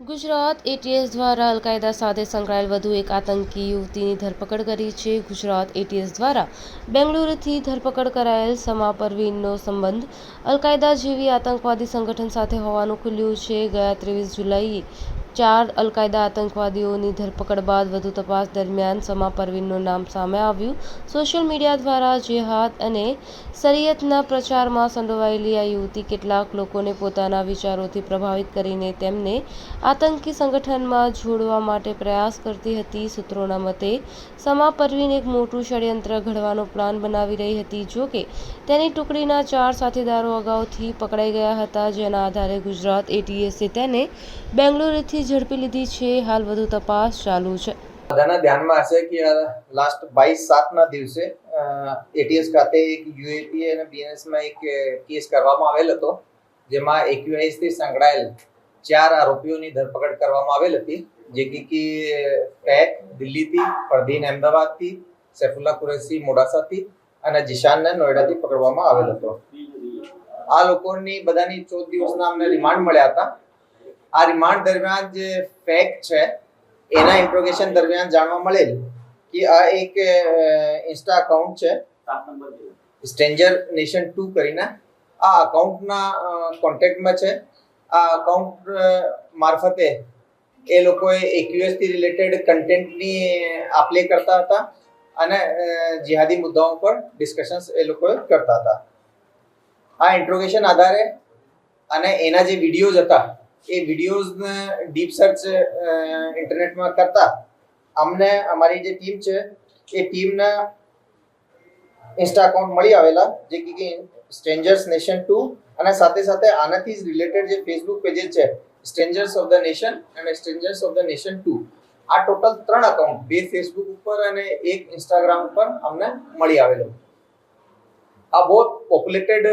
Gujarat ATS દ્વારા al Qaeda સાથે સંકળાયેલ વધુ એક આતંકી યુવતીની ધરપકડ કરી છે. ગુજરાત એટીએસ દ્વારા બેંગલુરુથી ધરપકડ કરાયેલ સમા પરવીનનો સંબંધ અલકાયદા જેવી આતંકવાદી સંગઠન સાથે હોવાનું ખુલ્યું છે. ગયા ત્રેવીસ જુલાઈએ ચાર અલકાયદા આતંકવાદીઓની ધરપકડ બાદ વધુ તપાસ દરમિયાન સમા પરવીનનું નામ સામે આવ્યું. સોશિયલ મીડિયા દ્વારા જેહાદ અને શરીયતના પ્રચારમાં સંડોવાયેલી આ યુવતી કેટલાક લોકોને પોતાના વિચારોથી પ્રભાવિત કરીને તેમને આતંકી સંગઠનમાં જોડવા માટે પ્રયાસ કરતી હતી. સૂત્રોના મતે, સમા પરવીન એક મોટું ષડયંત્ર ઘડવાનો પ્લાન બનાવી રહી હતી. જો કે, તેની ટુકડીના ચાર સાથીદારો અગાઉથી પકડાઈ ગયા હતા. જેના આધારે ગુજરાત એટીએસે તેને બેંગલુરુથી ઝડપી લીધી છે. હાલ વધુ તપાસ ચાલુ છે. બધાના ધ્યાનમાં હશે કે લાસ્ટ બાવીસ સાતના દિવસે એટીએસ ખાતે એક યુએપી અને બીએનએસમાં એક કેસ કરવામાં આવેલ હતો, જેમાં AQIS સંકળાયેલ ચાર આરોપીઓની ધરપકડ કરવામાં આવેલ હતી, જે કે કે, ફેક, દિલ્હીથી ફરદીન અમદાવાદથી, સૈફુલ્લા કુરેશી મોડાસાથી અને જીશાનને નોઈડાથી પકડવામાં આવેલ હતો. આ લોકોની બધાની ચૌદ દિવસના અમને રિમાન્ડ મળ્યા હતા. આ રિમાન્ડ દરમિયાન જે ફેક છે એના ઇન્ટ્રોગેશન દરમિયાન જાણવા મળેલ કે આ એક ઇન્સ્ટા અકાઉન્ટ છે સ્ટ્રેન્જર નેશન ટુ કરીને આ અકાઉન્ટના કોન્ટેક્ટમાં છે. આ અકાઉન્ટ મારફતે એ લોકોએ એક્યુએસથી રિલેટેડ કન્ટેન્ટની આપલે કરતા હતા અને જિહાદી મુદ્દાઓ પર ડિસ્કશન્સ એ લોકોએ કરતા હતા. આ ઇન્ટ્રોગેશન આધારે અને એના જે વિડીયોઝ હતા એ વિડીયોઝને ડીપ સર્ચ ઇન્ટરનેટમાં કરતા અમને અમારી જે ટીમ છે, એ ટીમના ઇન્સ્ટા અકાઉન્ટ મળી આવેલા, જે કે સ્ટ્રેન્જર્સ નેશન ટુ અને સાથે સાથે આનાથી જ રિલેટેડ જે ફેસબુક પેજેસ છે સ્ટ્રેન્જર્સ ઓફ ધ નેશન અને strangers of the nation two આ ટોટલ ત્રણ અકાઉન્ટ બે ફેસબુક ઉપર અને એક ઇન્સ્ટાગ્રામ ઉપર અમને મળી આવેલો. આ બહુ પોપ્યુલેટેડ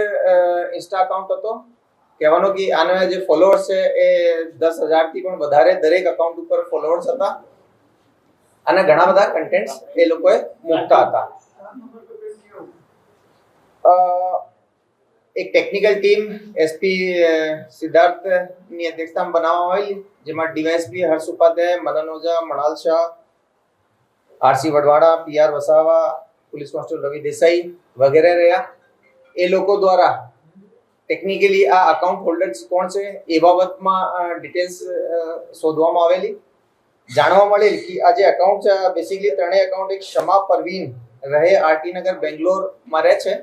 ઇન્સ્ટા અકાઉન્ટ હતો. કહેવાનો કે આના જે ફોલોઅર્સ છે એ દસ હજારથી પણ વધારે દરેક અકાઉન્ટ ઉપર ફોલોઅર્સ હતા. અને ઘણા બધા કન્ટેન્ટ્સ એ લોકોએ મૂકતા હતા. એક ટેકનિકલ ટીમ એસપી સિદ્ધાર્થની અધ્યક્ષતામાં બનાવવામાં આવેલી, જેમાં DYSP Harsh Upadhyay, Madan Ojha, Manal Shah RC Vadvada PR Vasava, police constable Ravi Desai વગેરે રહ્યા. એ લોકો દ્વારા ટેકનિકલી આ અકાઉન્ટ હોલ્ડર્સ કોણ છે? એ બાબતમાં ડિટેલ્સ શોધવામાં આવેલી. જાણવા મળેલ કે આ જે અકાઉન્ટ છે બેસિકલી ત્રણેય અકાઉન્ટ એક ક્ષમા પરવીન રહે આરટી નગર, બેંગ્લોરમાં રહે છે.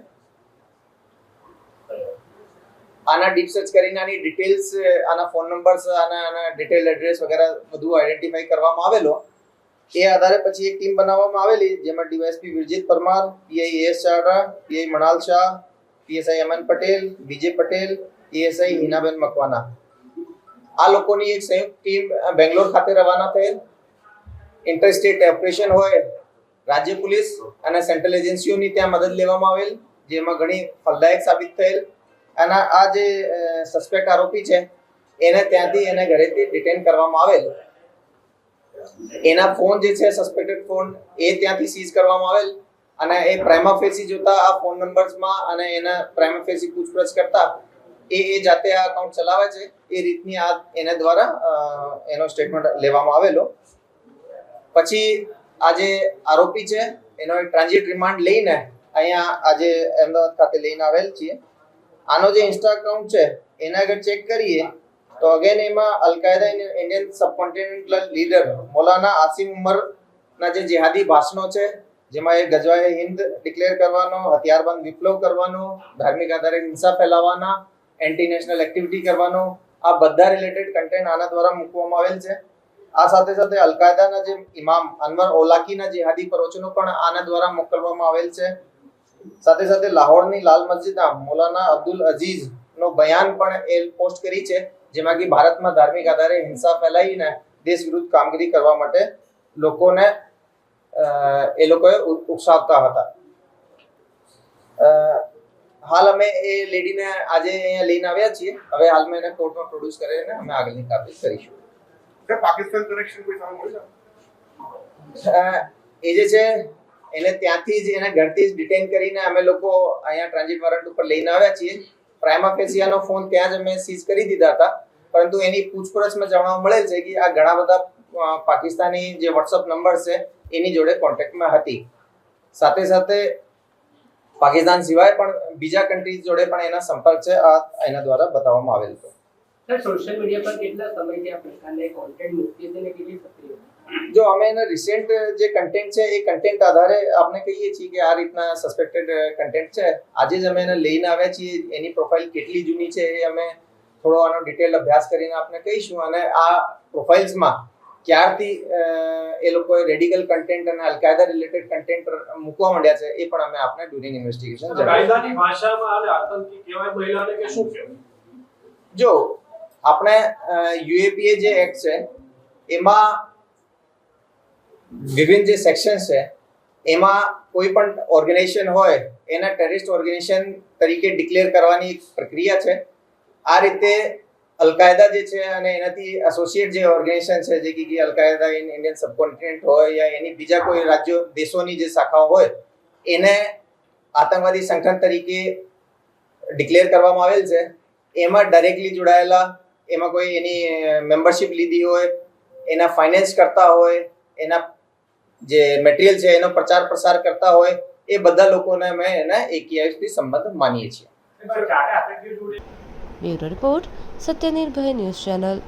આના ડીપ સર્ચ કરીને આની ડિટેલ્સ આના ફોન નંબર્સ આના આના ડિટેલ એડ્રેસ વગેરે બધું આઈડેન્ટિફાઈ કરવામાં આવેલો. એ આધારે પછી એક ટીમ બનાવવામાં આવેલી, જેમાં DYSP Virjit Parmar, PI S Chavda, PI Manal Shah PSI Aman Patel, Vijay Patel, PSI Hinaben Makwana. આ લોકોની એક સંયુક્ત ટીમ બેંગ્લોર ખાતે રવાના થયેલ. ઇન્ટરસ્ટેટ ઓપરેશન હોય, રાજ્ય પોલીસ અને સેન્ટ્રલ એજન્સીઓની ત્યાં મદદ લેવામાં આવેલ, જેમાં ઘણી ફલદાયક સાબિત થયેલ. અને આ જે સસ્પેક્ટ આરોપી છે, એને ત્યાંથી એને ઘરેથી ડિટેન કરવામાં આવેલ. એના ફોન જે છે સસ્પેક્ટેડ ફોન એ ત્યાંથી સીઝ કરવામાં આવેલ. અને એ પ્રાઇમા ફેસી જોતા આ ફોન નંબર્સમાં અને એના પ્રાઇમા ફેસી પૂછપરછ કરતા એ એ જાતે આ અકાઉન્ટ ચલાવે છે. એ રીતની આ એના દ્વારા એનો સ્ટેટમેન્ટ લેવામાં આવેલો. પછી આ જે આરોપી છે, એનો એક ટ્રાન્ઝિટ રિમાન્ડ લઈને અહીંયા આજે અમદાવાદ ખાતે લઈને આવેલ છીએ. આનો જે ઇન્સ્ટા અકાઉન્ટ છે, એના આગળ ચેક કરીએ, તો અગેન એમાં al Qaeda Indian subcontinental leader Maulana Asim ઉમરના જે જેહાદી ભાષણો છે જેમાં એ ગજવાએ હિન્દ ડિક્લેર કરવાનો, હથિયારબંધ વિપ્લવ કરવાનો, ધાર્મિક આધારે હિંસા ફેલાવવાના એન્ટી નેશનલ એક્ટિવિટી કરવાનો, આ બધા રિલેટેડ કન્ટેન્ટ આના દ્વારા મૂકવામાં આવેલ છે. આ સાથે સાથે અલકાયદાના જે ઇમામ અનવર ઓલાકીના જેહાદી પ્રવચનો પણ આના દ્વારા મોકલવામાં આવેલ છે. સાથે સાથે લાહોરની લાલ મસ્જિદના મૌલાના અબ્દુલ અઝીઝ નો બયાન પણ એ પોસ્ટ કરી છે, જેમાં કે ભારતમાં ધાર્મિક આધારે હિંસા ફેલાવીને દેશ વિરુદ્ધ કામગીરી કરવા માટે લોકોને એ લોકોએ ઉકસાવતા હતા. હાલ અમે એ લેડીને આજે અહીંયા લઈને આવ્યા છીએ. હવે હાલમાં એને કોર્ટમાં પ્રોડ્યુસ કરીને અમે આગળની કાર્યવાહી કરીશું. પાકિસ્તાન કનેક્શન કોઈ સામે એ જે છે એને ત્યાંથી જ એને ઘરથી જ ડિટેન કરીને અમે લોકો અહીંયા ટ્રાન્ઝિટ વોરંટ ઉપર લઈને આવ્યા છીએ. પ્રાઇમા ફેસિયાનો ફોન ત્યાં જ અમે સીઝ કરી દીધા હતા. પરંતુ એની પૂછપરછમાં જાણવા મળેલ છે કે આ ઘણા બધા પાકિસ્તાની જે વોટ્સઅપ નંબર છે એની જોડે કોન્ટેક્ટમાં હતી. સાથે સાથે પાકિસ્તાન સિવાય પણ બીજા કન્ટ્રીઝ જોડે પણ એના સંપર્ક છે આ એના દ્વારા બતાવવામાં આવેલ છે. સર સોશિયલ મીડિયા પર કેટલા સમયથી આ પ્રકારને કોન્ટેન્ટ મૂકીએ છે અને કેટલી સક્રિય જો અમે એના રિસેન્ટ જે કન્ટેન્ટ છે એ કન્ટેન્ટ આધારે આપણે કહીએ છીએ કે આ રીતના સસ્પેક્ટેડ કન્ટેન્ટ છે. આજે જ અમે એને લઈને આવ્યા છીએ. એની પ્રોફાઇલ કેટલી જૂની છે એ અમે થોડો આનો ડિટેલ અભ્યાસ કરીને આપણે કહીશું અને આ પ્રોફાઇલ્સમાં ક્યારથી એ લોકોએ રેડિકલ કન્ટેન્ટ અને અલકાયદા રિલેટેડ કન્ટેન્ટ મૂકવા માંડ્યા છે એ પણ અમે આપને ડ્યુરિંગ ઇન્વેસ્ટિગેશન કાયદાની ભાષામાં આને આતંકી કહેવાય મહિલાને કે શું કહેવાય? જો આપણે યુએપીએ જે એક્ટ છે એમાં વિભિન્ન જે સેક્શન છે એમાં કોઈ પણ ઓર્ગેનાઇઝેશન હોય એને ટેરરિસ્ટ ઓર્ગેનાઇઝેશન તરીકે ડિક્લેર કરવાની એક પ્રક્રિયા છે. આ રીતે અલકાયદા જે છે અને એનાથી એસોસિએટ જે ઓર્ગેનાઇઝેશન છે જે કે અલકાયદા ઇન ઇન્ડિયન સબકોન્ટિનેન્ટ હોય યા એની બીજા કોઈ રાજ્યો દેશોની જે શાખાઓ હોય એને આતંકવાદી સંગઠન તરીકે ડિક્લેર કરવામાં આવેલ છે. એમાં ડાયરેક્ટલી જોડાયેલા એમાં કોઈ એની મેમ્બરશિપ લીધી હોય એના ફાઇનાન્સ કરતા હોય એના જે મટીરિયલ છે એનો પ્રચાર પ્રસાર કરતા હોય એ બધા લોકોને અમે એના એકેઆઈથી સંબંધ માનીએ છીએ. Bureau report Satyanirbhay news channel